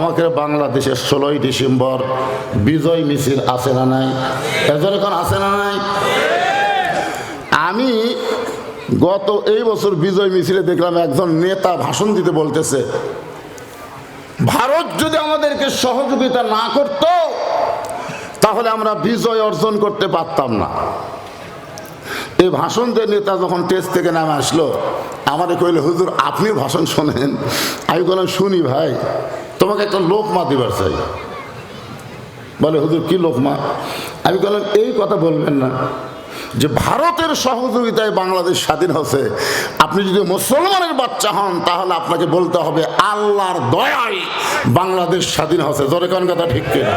আমাকে বাংলাদেশের ষোলোই ডিসেম্বর বিজয় মিছিল আছে না নাই? এজন্য এখন আছে না নাই? আমি গত এই বছর বিজয় মিছিলে দেখলাম একজন নেতা ভাষণ দিতে বলতেছে, ভারত যদি আমাদেরকে সহযোগিতা না করত, তাহলে আমরা বিজয় অর্জন করতে পারতাম না। এই ভাষণ দিয়ে নেতা যখন টেস্ট থেকে নামে আসলো, আমারে কইলে, হুজুর আপনি ভাষণ শোনেন। আমি বললাম, শুনি ভাই। তোমাকে একটা লোকমা দিবার চাই। বলে, হুজুর, কি লোকমা আমি বললাম, এই কথা বলবেন না। যে ভারতের সহযোগিতায় বাংলাদেশ স্বাধীন হচ্ছে আপনি যদি মুসলমানের বাচ্চা হন, তাহলে আপনাকে বলতে হবে, আল্লাহর দয়ায় বাংলাদেশ স্বাধীন হচ্ছে কোন কথা ঠিক কিনা?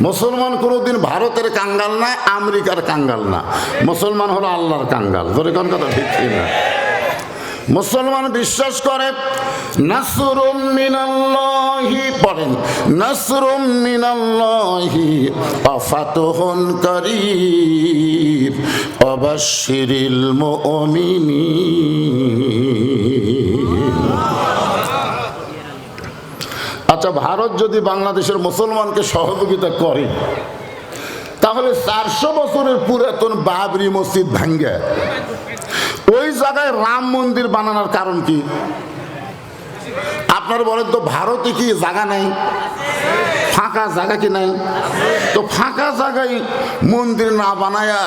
মুসলমান কোনোদিন ভারতের কাঙ্গাল না, আমেরিকার কাঙ্গাল না। মুসলমান হলো আল্লাহর কাঙ্গাল। ধরে কোন কথা ঠিক না মুসলমান বিশ্বাস করে, নাসরুম পড়েন, নাসরুম আচ্ছা ভারত যদি বাংলাদেশের মুসলমানকে সহযোগিতা করে, তাহলে চারশো বছরের পুরাতন বাবরি মসজিদ ভাঙ্গে। ওই জায়গায় রাম মন্দির বানানোর কারণ কি? আপনার বলেন তো ভারতে কি জায়গা নেই? ফাঁকা জায়গা কি নাই? তো ফাঁকা জায়গায় মন্দির না বানায়া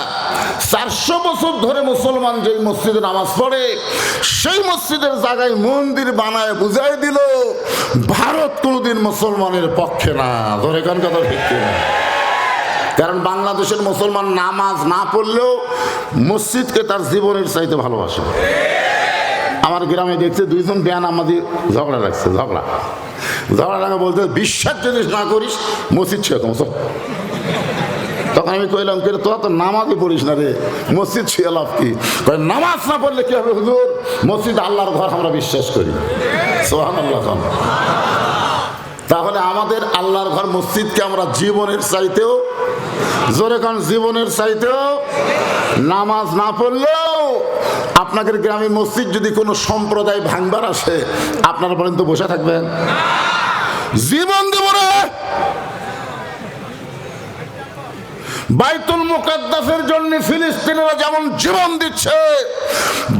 চারশো বছর ধরে মুসলমান যেই মসজিদে নামাজ পড়ে, সেই মসজিদের জায়গায় মন্দির বানায় বুঝাই দিল, ভারত কোনোদিন মুসলমানের পক্ষে না। ধরে কান কথা ঠিক কিনা? কারণ বাংলাদেশের মুসলমান নামাজ না পড়লেও মসজিদকে তার জীবনের চাইতে ভালোবাসে। আমার গ্রামে দেখছে দুইজন ব্যান আমাদের ঝগড়া লাগছে, ঝগড়া। ঝগড়া লাগা বলতে বিশ্বাস যদি না করিস, মসজিদ ছুঁয়ে কমস তখন আমি কইলাম, কে তোরা তো নামাজই পড়িস না রে, মসজিদ ছুঁয়ে লাভ কি? নামাজ না পড়লে কি হবে হুজুর? মসজিদ আল্লাহর ঘর, আমরা বিশ্বাস করি। সোহান আল্লাহ তাহলে আমাদের আল্লাহর ঘর মসজিদকে আমরা জীবনের চাইতেও জোরে কারণ জীবনের চাইতেও নামাজ না পড়লেও আপনাদের গ্রামে মসজিদ যদি কোনো সম্প্রদায় ভাঙবার আসে, আপনারা বলেন তো বসে থাকবেন। জীবন দেব বাইতুল মুকাদ্দাসের জন্য ফিলিস্তিনিরা যেমন জীবন দিচ্ছে,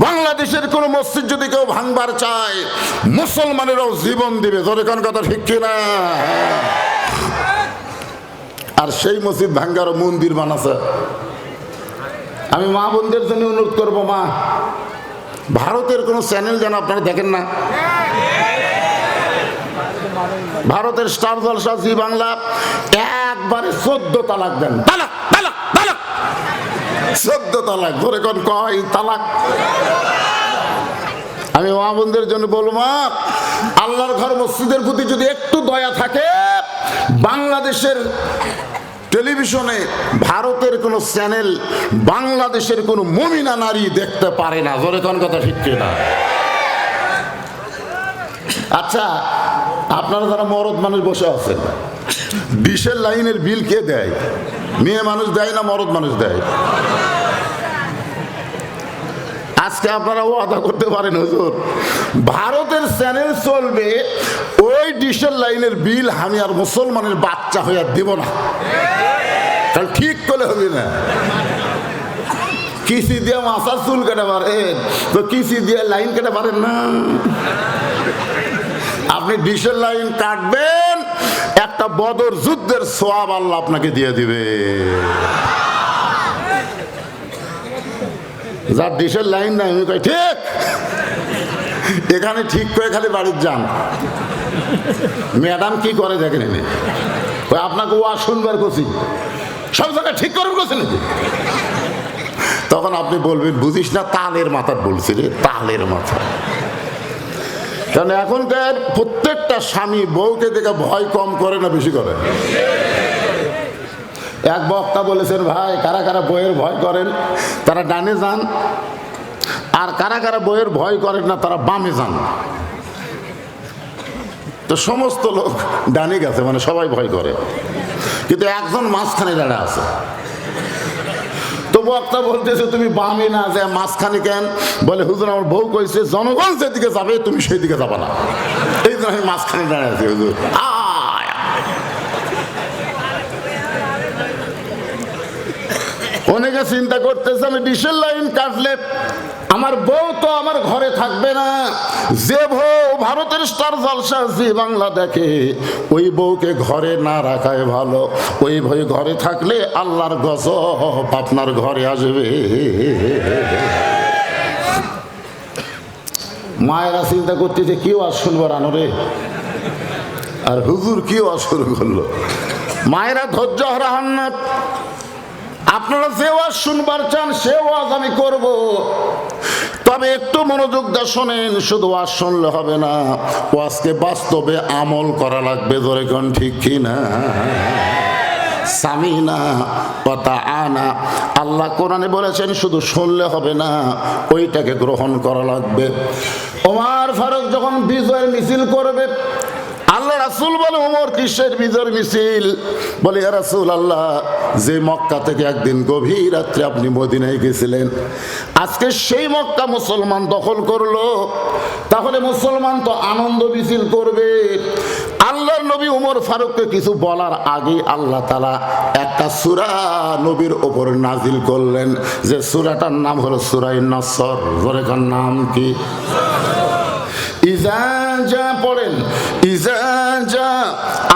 বাংলাদেশের কোন মসজিদ যদি কেউ ভাঙবার চায়, মুসলমানেরাও জীবন দিবে। জোরে কোন, কথা ঠিক কিনা? আর সেই মসজিদ ভাঙ্গার মন্দির বানাছে। আমি মা বোনদের জন্য অনুরোধ করব, মা। ভারতের কোনো চ্যানেল যেন আপনারা দেখেন না। ভারতের স্টার জলসা, জি বাংলা, একবারে চোদ্দ তালাক দেন। তালাক তালাক তালাক। চোদ্দ তালাক, ধরে কোন কয় তালাক। আমি মা বোনদের জন্য বলব, মা, আল্লাহর ঘর মসজিদের প্রতি যদি একটু দয়া থাকে বাংলাদেশের টেলিভিশনে ভারতের কোনো চ্যানেল, বাংলাদেশের কোনো মমিনা নারী দেখতে পারে না। জোরে কোন কথা ঠিক না? আচ্ছা আপনারা যারা মরদ মানুষ বসে আছেন বিশের লাইনের বিল কে দেয়? মেয়ে মানুষ দেয় না মরদ মানুষ দেয়? আজকে আপনারা ওয়াদা করতে পারেন, হুজুর। ভারতের চ্যানেল চলবে, ওই ডিশের লাইনের বিল আমি আর মুসলমানের বাচ্চা হইয়া দিব না। কারণ ঠিক করে হবে না। কিসি দিয়ে মাথার চুল কেটে পারেন তো কিসি দিয়ে লাইন কেটে পারেন না। আপনি ডিশের লাইন কাটবেন, একটা বদর যুদ্ধের সোয়াব আল্লাহ আপনাকে দিয়ে দিবে। যার দেশের লাইন নাই আমি কই ঠিক! এখানে ঠিক করে খালি বাড়ির যান। ম্যাডাম কি করে দেখেন এনে? ওই আপনাকে ওয়া শুনবার করছি। সব জায়গায় ঠিক করবেন করছে নাকি? তখন আপনি বলবেন, বুঝিস না, তালের মাথার বলছি রে, তালের মাথা। কারণ এখনকার প্রত্যেকটা স্বামী বউকে দেখে ভয় কম করে না বেশি করে। এক বক্তা বলেছেন, ভাই, কারা কারা বইয়ের ভয় করেন? তারা ডানে যান। আর কারা কারা বইয়ের ভয় করেন না, তারা বামে যান। তো সমস্ত লোক ডানে গেছে মানে সবাই ভয় করে। কিন্তু একজন মাঝখানে দাঁড়া আছে। তো বক্তা বলতেছে, তুমি বামে না যে মাঝখানে কেন? বলে, হুজুর, আমার বউ কইছে, জনগণ যেদিকে যাবে, তুমি সেই দিকে যাবা না। এই জন্য আমি মাঝখানে দাঁড়িয়ে আছি, হুজুর। অনেকে চিন্তা করতেছে, আমি ডিসেল লাইন কাটলে আমার বউ তো আমার ঘরে থাকবে না। যে বউ ভারতের স্টার জলসা জি বাংলা দেখে, ওই বউকে ঘরে না রাখায় ভালো। ওই বই ঘরে থাকলে আল্লাহর গজব আপনার ঘরে আসবে। মায়েরা চিন্তা করতেছে কেউ আর শুনব রানরে আর হুজুর কেউ আর শুরু করল? মায়েরা ধৈর্য হারা আপনারা যে ওয়াজ শুনবার চান, সে ওয়াজ আমি করব। তবে একটু মনোযোগ দিয়ে শোনেন, শুধু ওয়াজ শুনলে হবে না, ওয়াজকে বাস্তবে আমল করা লাগবে, ধরে কোন ঠিক কি না? সামিনা কথা আনা আল্লাহ কোরআনে বলেছেন, শুধু শুনলে হবে না, ওইটাকে গ্রহণ করা লাগবে। ওমার ফারুক যখন বিজয়ের মিছিল করবে আল্লাহ রাসুল বলে, ওমর, কিসের বিজয়ের মিছিল? বলে রাসুল আল্লাহ যে মক্কা থেকে একদিন গভীর রাত্রে আপনি মদিনায় গেছিলেন, আজকে সেই মক্কা মুসলমান দখল করল, তাহলে মুসলমান তো আনন্দ মিছিল করবে। আল্লাহর নবী উমর ফারুককে কিছু বলার আগে আল্লাহ তালা একটা সুরা নবীর ওপর নাজিল করলেন, যে সুরাটার নাম হলো সুরাই নসর। নাম কি? ইজা যা পড়েন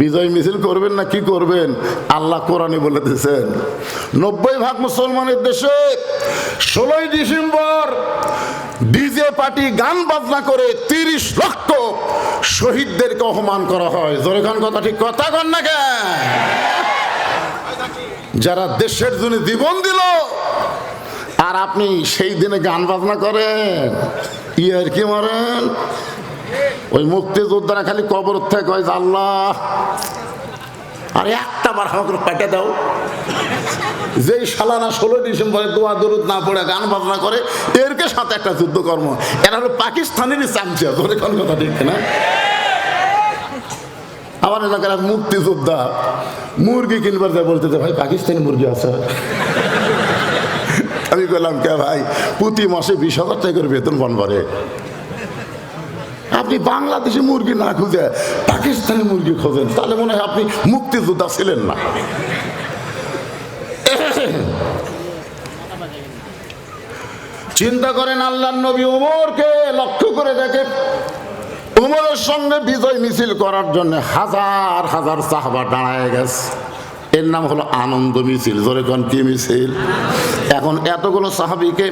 বিজয় মিছিল করবেন না কি করবেন? আল্লাহ কোরআনে বলে দিয়েছেন। নব্বই ভাগ মুসলমানের দেশে ষোলোই ডিসেম্বর ডিজে পার্টি গান বাজনা করে তিরিশ লক্ষ শহীদদেরকে অপমান করা হয়। জোরে খান কথা ঠিক কথা কন না কেন? যারা দেশের জন্য জীবন দিল, আর আপনি সেই দিনে গান বাজনা করেন, ইয়ার কি মারেন? ওই মুক্তিযোদ্ধারা খালি কবর থেকে কয় যে, আল্লাহ আর একটা বার আমাকে পেটে দাও। যেই সালানা ষোলো ডিসেম্বরে দোয়া দরুদ না পড়ে গান বাজনা করে এরকে সাথে একটা যুদ্ধ কর্ম এরা হলো পাকিস্তানেরই চামচিয়া কোন কথা ঠিক না আমার এলাকার মুক্তিযোদ্ধা মুরগি কিনবার যায় বলতেছে ভাই পাকিস্তানি মুরগি আছে। আমি বললাম কে ভাই? প্রতি মাসে বিশ হাজার টাকা করে বেতন পান পারে। আপনি বাংলাদেশি মুরগি না খুঁজে পাকিস্তানি মুরগি খোঁজেন, তাহলে মনে হয় আপনি মুক্তিযোদ্ধা ছিলেন না। চিন্তা করেন আল্লাহ নবী উমরকে লক্ষ্য করে দেখে, উমরের সঙ্গে বিজয় মিছিল করার জন্য হাজার হাজার সাহাবা দাঁড়ায় গেছে। এর নাম হলো আনন্দ মিছিল, জোরে কোন, কি মিছিল? এখন এতগুলো সাহাবিকে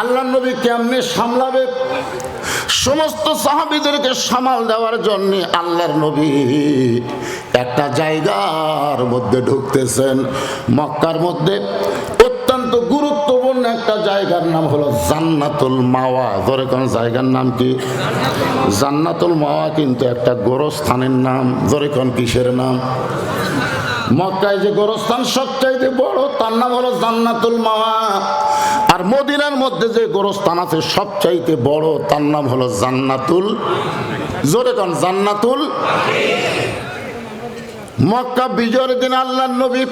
আল্লাহ নবী কেমনে সামলাবে? সমস্ত সাহাবিদেরকে সামাল দেওয়ার জন্য আল্লাহর নবী একটা জায়গার মধ্যে ঢুকতেছেন। মক্কার মধ্যে অত্যন্ত গুরুত্বপূর্ণ একটা জায়গার নাম হলো জান্নাতুল মাওয়া। ধরে কোন জায়গার নাম কি? জান্নাতুল মাওয়া কিন্তু একটা গোরস্থানের নাম। ধরে কোন কিসের নাম? মক্কায় যে গোরস্থান, সবচাইতে বড়, তার নাম হলো জান্নাতুল মাওয়া। আর মদিনার মধ্যে যে গোরস্থান আছে, সবচাইতে বড়, তার নাম হলো জান্নাতুল জোরে কন, জান্নাতুল মক্কা বিজয়ের দিন আল্লাহ নবী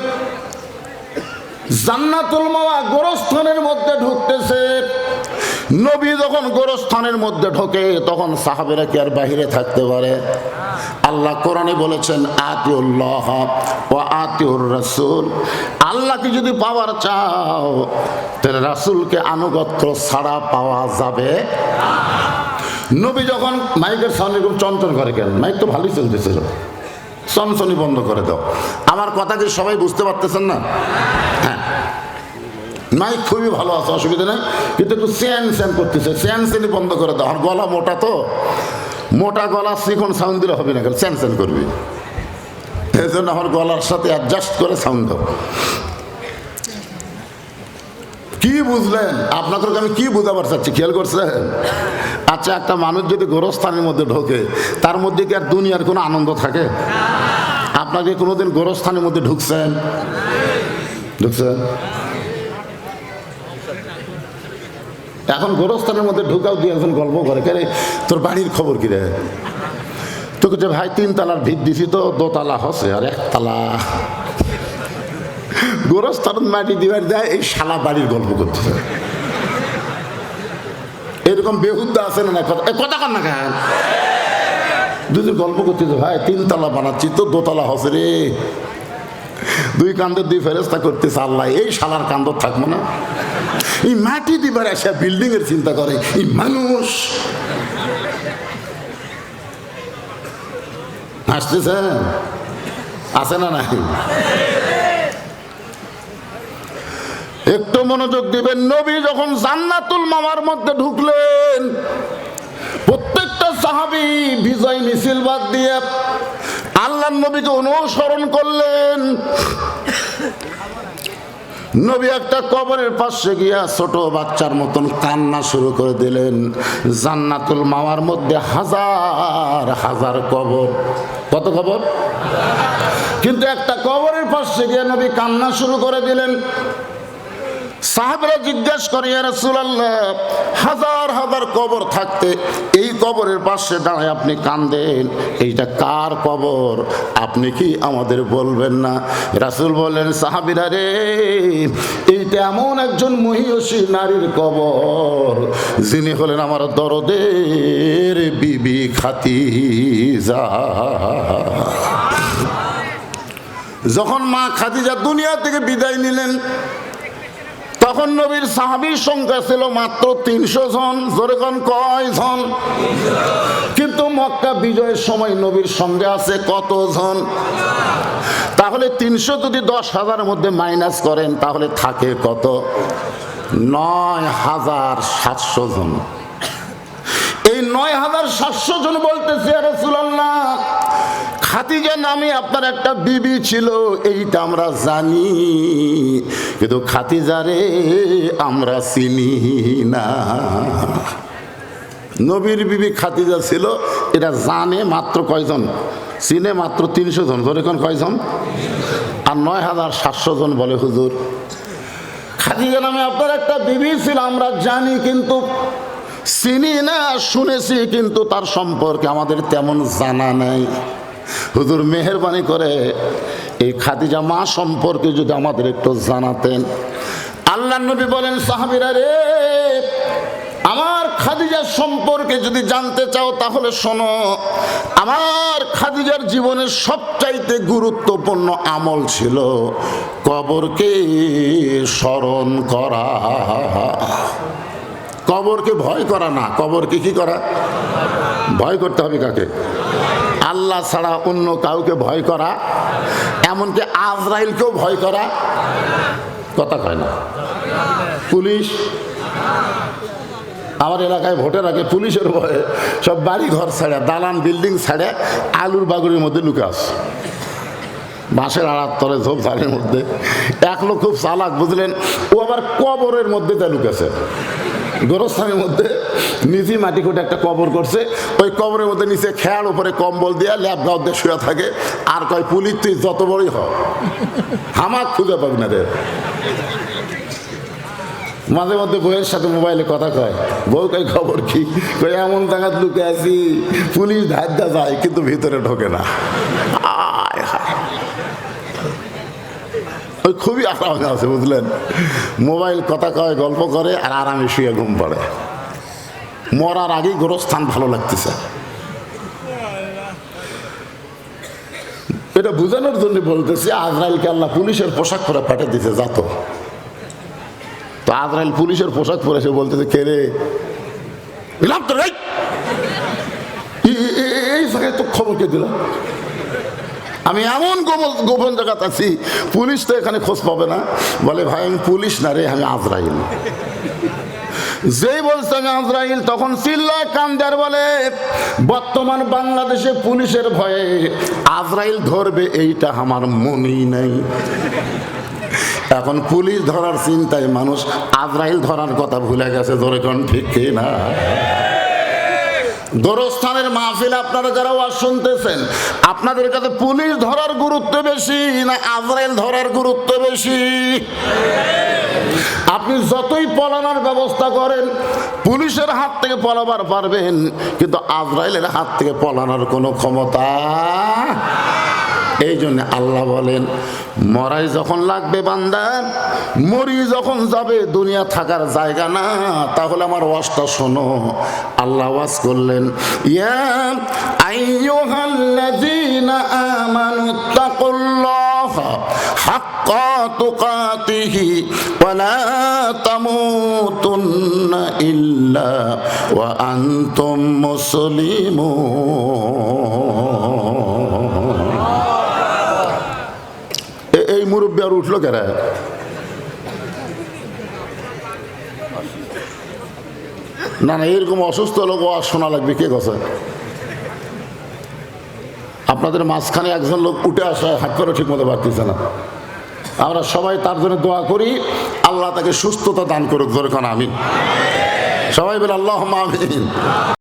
জান্নাতুল মাওয়া গোরস্থানের মধ্যে ঢুকতেছে। নবী যখন গোরস্থানের মধ্যে ঢোকে, তখন সাহাবেরা কি আর বাহিরে থাকতে পারে? আল্লাহ কোরআনে বলেছেন, আতিউল্লাহ ও আতিউর রাসূল। আল্লাহকে যদি পাওয়ার চাও, তাহলে রাসূলকে আনুগত্য ছাড়া পাওয়া যাবে নবী যখন মাইকের সামনে খুব চঞ্চল করে কেন? মাইক তো ভালোই চলতেছিল। চনচনি বন্ধ করে দাও। আমার কথা কি সবাই বুঝতে পারতেছেন না? হ্যাঁ। মাইক খুবই ভালো আছে, অসুবিধা নেই। কিন্তু একটু স্যান স্যান করতেছে। স্যান স্যানই বন্ধ করে দাও। আর গলা মোটা তো। মোটা গলা চিকন সাউন্ড দিলে হবে না কেন স্যান স্যান করবি। এই জন্য আমার গলার সাথে অ্যাডজাস্ট করে সাউন্ড দাও। কি বুঝলেন? আপনাকে আমি কি বুঝাবার চাচ্ছি, খেয়াল করছেন? আচ্ছা একটা মানুষ যদি গোরস্থানের মধ্যে ঢোকে, তার মধ্যে কি আর দুনিয়ার কোনো আনন্দ থাকে? আপনাকে কোনোদিন গোরস্থানের মধ্যে ঢুকছেন? ঢুকছেন? এখন গোরস্থানের মধ্যে ঢুকাও দিয়ে একজন গল্প করে কে রে, তোর বাড়ির খবর কি রে? তোকে যে ভাই তিন তালার ভিত দিছি তো দোতলা হসে আর একতলা গোরস্থান মাটি দিবার দেয় এই শালা বাড়ির গল্প করতেছে। এরকম বেহুদ্দা আছে না কথা কথা কর না কেন? দুই গল্প করতেছে ভাই তিনতলা বানাচ্ছি তো দোতলা হসে রে। দুই কান্দে দুই ফেরেস্তা করতেছে, আল্লাহ, এই শালার কান্দ থাকব না। এই মাটি দিবার এসে বিল্ডিং এর চিন্তা করে, এই মানুষ। আসতেছে? আছে না নাই? একটু মনোযোগ দিবেন, নবী যখন জান্নাতুল মামার মধ্যে ঢুকলেন, প্রত্যেকটা সাহাবি বিজয় মিছিল বাদ দিয়ে আল্লাহ নবীকে অনুসরণ করলেন। নবী একটা কবরের পাশে গিয়া ছোট বাচ্চার মতন কান্না শুরু করে দিলেন। জান্নাতুল মামার মধ্যে হাজার হাজার কবর। কত কবর? কিন্তু একটা কবরের পাশে গিয়ে নবী কান্না শুরু করে দিলেন। সাহাবরা জিজ্ঞাসা করে রাসূলুল্লাহ, হাজার হাজার কবর থাকতে এই কবরের পাশে দাঁড়ায় আপনি কান্দেন। এইটা কার কবর? আপনি কি আমাদের বলবেন না? রাসূল বললেন, সাহাবিরা রে, এইটা এমন একজন মহিষী নারীর কবর, যিনি হলেন আমার দরদের বিবি খাতিজা যখন মা খাদিজা দুনিয়া থেকে বিদায় নিলেন তখন নবীর সাহাবির সংখ্যা ছিল মাত্র তিনশো জন। জোরেখন কয় জন? কিন্তু মক্কা বিজয়ের সময় নবীর সঙ্গে আছে কত জন তাহলে তিনশো যদি দশ হাজারের মধ্যে মাইনাস করেন, তাহলে থাকে কত? নয় হাজার সাতশো জন। এই নয় হাজার সাতশো জন বলতেছে রসুল্লাহ খাতিজা নামে আপনার একটা বিবি ছিল, এইটা আমরা জানি। কিন্তু খাতিজারে আমরা চিনি না। নবীর বিবি খাতিজা ছিল এটা জানে মাত্র কয়জন? চিনে মাত্র তিনশো জন, ধরে কোন কয়জন? আর নয় হাজার সাতশো জন বলে হুজুর। খাদিজা নামে আপনার একটা বিবি ছিল, আমরা জানি, কিন্তু চিনি না, শুনেছি, কিন্তু তার সম্পর্কে আমাদের তেমন জানা নাই। হুজুর মেহরবানি করে এই খাদিজা মা সম্পর্কে যদি আমাদের একটু জানাতেন। আল্লাহ নবী বলেন, সাহাবিরা রে, আমার খাদিজার সম্পর্কে যদি জানতে চাও তাহলে শোনো, আমার খাদিজার জীবনের সবচাইতে গুরুত্বপূর্ণ আমল ছিল কবরকে স্মরণ করা। কবরকে ভয় করা না, কবরকে কি করা? ভয় করতে হবে কাকে? আল্লাহ ছাড়া অন্য কাউকে ভয় করা, এমনকি আজরাইলকেও ভয় করা, কথা কয় না। পুলিশ, আমার এলাকায় ভোটের আগে পুলিশের ভয়ে সব বাড়ি ঘর ছাড়ে, দালান বিল্ডিং ছাড়ে আলুর বাগুড়ির মধ্যে লুকে আসে বাঁশের আড়ার তলে ঝোপ ঝাড়ের মধ্যে। এক লোক খুব চালাক, বুঝলেন, ও আবার কবরের মধ্যে তা লুকেছে। গোরস্থানের মধ্যে নিচে মাটি খুঁটে একটা কবর করছে। ওই কবরের মধ্যে নিচে খেয়াল, উপরে কম্বল দিয়া ল্যাব গাও দিয়ে শুয়ে থাকে। আর কয়, পুলিশ, তুই যত বড়ই হ। হামাক খুঁজে পাবি না রে। মাঝে মধ্যে বইয়ের সাথে মোবাইলে কথা কয়। বউ কয়, খবর কি? এমন জায়গায় লুকে আছি, পুলিশ ধাদ্যা যায়, কিন্তু ভিতরে ঢোকে না আয় হায়। ওই খুবই আরামে আছে, বুঝলেন? মোবাইল কথা কয়, গল্প করে, আর আরামে শুয়ে ঘুম পড়ে। মরার আগেই গোরস্থান ভালো লাগতেছে। এটা বোঝানোর জন্য বলতেছি, আজরাইলকে আল্লাহ পুলিশের পোশাক পরে পাঠিয়ে দিতে যাতো তো। আজরাইল পুলিশের পোশাক পরে সে বলতেছে, কে রে? এই জায়গায় তো খবর কে দিলাম আমি এমন গোপন গোপন জায়গাতে আছি, পুলিশ তো এখানে খোঁজ পাবে না। বলে, ভাই, আমি পুলিশ না রে, আমি আজরাইল। যেই বলছে, আমি আজরাইল, তখন চিল্লা কান্দার বলে, বর্তমান বাংলাদেশে পুলিশের ভয়ে আজরাইল ধরবে, এইটা আমার মনেই নাই। এখন পুলিশ ধরার চিন্তায় মানুষ আজরাইল ধরার কথা ভুলে গেছে, ধরে কোন ঠিক না? গোরস্থানের মাহফিল আপনারা যারা ওয়াজ শুনতেছেন, আপনাদের কাছে পুলিশ ধরার গুরুত্ব বেশি না আজরাইল ধরার গুরুত্ব বেশি? আপনি যতই পলানোর ব্যবস্থা করেন, পুলিশের হাত থেকে পলাবার পারবেন, কিন্তু আজরাইলের হাত থেকে পলানোর কোনো ক্ষমতা এই জন্য আল্লাহ বলেন, মরাই যখন লাগবে বান্দা, মরি যখন যাবে, দুনিয়া থাকার জায়গা না, তাহলে আমার ওয়াজটা শোনো। আল্লাহ ওয়াজ করলেন, ইয়া আইয়ুহাল্লাযীনা ইল্লা ওয়া আনতুম মুসলিমুন। এ- আর উঠল কেরা না না, এরকম অসুস্থ লোক ও আর শোনা লাগবে, কে কথা আপনাদের মাঝখানে একজন লোক উঠে আসা, হাত করে ঠিক মতো পারতেছে না। আমরা সবাই তার জন্য দোয়া করি, আল্লাহ তাকে সুস্থতা দান করুক ধরে আমি সবাই বলে আল্লাহ আমিন।